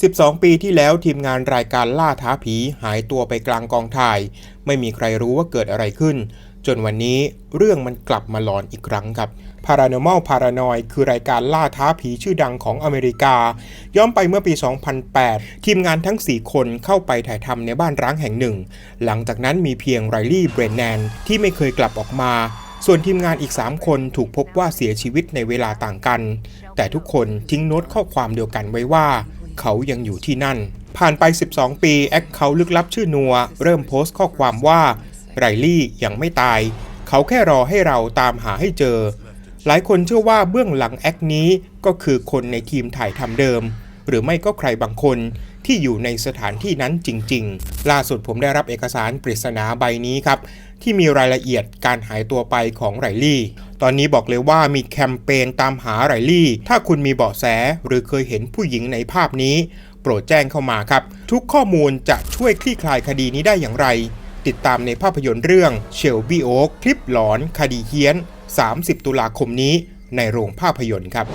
12 ปีที่แล้วทีมงานรายการล่าท้าผีหายตัวไปกลางกองถ่าย ไม่มีใครรู้ว่าเกิดอะไรขึ้น จนวันนี้เรื่องมันกลับมาหลอนอีกครั้งครับ Paranormal Paranoid คือรายการล่าท้าผีชื่อดังของอเมริกา ย้อนไปเมื่อปี 2008 ทีมงานทั้ง 4 คนเข้าไปถ่ายทำในบ้านร้างแห่งหนึ่ง หลังจากนั้นมีเพียงไรลี่เบรนแนนที่ไม่เคยกลับออกมาส่วนทีมงานอีก 3 คนถูกพบว่าเสียชีวิตในเวลาต่างกัน แต่ทุกคนทิ้งโน้ตข้อความเดียวกันไว้ว่า เขายังอยู่ที่นั่น ผ่านไป 12 ปีแอคเขาลึกลับชื่อนัว เริ่มโพสต์ข้อความว่าไรลี่ยังไม่ตาย เขาแค่รอให้เราตามหาให้เจอ หลายคนเชื่อว่าเบื้องหลังแอคนี้ก็คือคนในทีมถ่ายทำเดิม หรือไม่ก็ใครบางคนที่อยู่ในสถานที่นั้นจริง ๆ ล่าสุดผมได้รับเอกสารปริศนาใบนี้ครับ ที่มีรายละเอียดการหายตัวไปของไรลี่ ตอนนี้บอกเลยว่ามีแคมเปญตามหาไรลี่ ถ้าคุณมีเบาะแสหรือเคยเห็นผู้หญิงในภาพนี้ โปรดแจ้งเข้ามาครับ ทุกข้อมูลจะช่วยคลี่คลายคดีนี้ได้อย่างไร ติดตามในภาพยนตร์เรื่องเชลบี้โอ๊กคลิปหลอนคดีเฮี้ยน 30 ตุลาคมนี้ในโรงภาพยนตร์ครับ